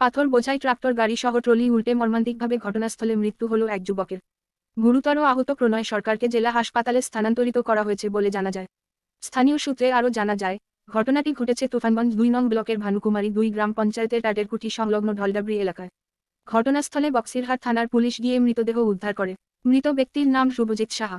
পাথর বোঝাই ট্রাক্টর, গাড়ি সহ ট্রলি উল্টে মর্মান্তিকভাবে ঘটনাস্থলে মৃত্যু হল এক যুবকের। গুরুতর আহত প্রণয় সরকারকে জেলা হাসপাতালে স্থানান্তরিত করা হয়েছে বলে জানা যায়। স্থানীয় সূত্রে আরও জানা যায়, ঘটনাটি ঘটেছে তুফানগঞ্জ দুই নং ব্লকের ভানুকুমারী দুই গ্রাম পঞ্চায়েতের টাটেরকুঠি সংলগ্ন ঢলডাবরি এলাকায়। ঘটনাস্থলে বক্সিরহাট থানার পুলিশ গিয়ে মৃতদেহ উদ্ধার করে। মৃত ব্যক্তির নাম শুভজিৎ সাহা।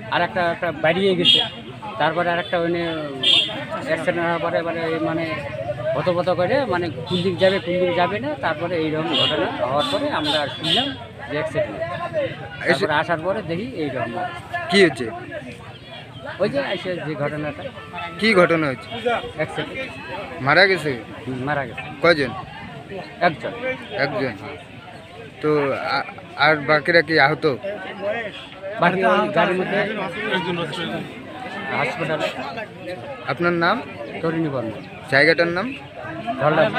আর একটা একটা বেরিয়ে গেছে। তারপরে আর একটা ওখানে অ্যাক্সিডেন্ট হওয়ার পরে মানে মানে হতপত করে মানে কোন দিক যাবে কোন দিক যাবে না তারপরে এইরকম ঘটনা হওয়ার পরে আমরা শুনলাম যে অ্যাক্সিডেন্ট তারপরে আসার পরে দেখি এইরকম কি হচ্ছে ওই যে এসে যে ঘটনাটা। কি ঘটনা হচ্ছে অ্যাক্সিডেন্ট মারা গেছে? মারা গেছে। কজন একজন। একজন। তো আর বাকিরা কি আহত? বাকি ওই গাড়ির মধ্যে হাসপাতাল। আপনার নাম? তরিণী বর্মা জায়গাটার নাম? ধরলাম।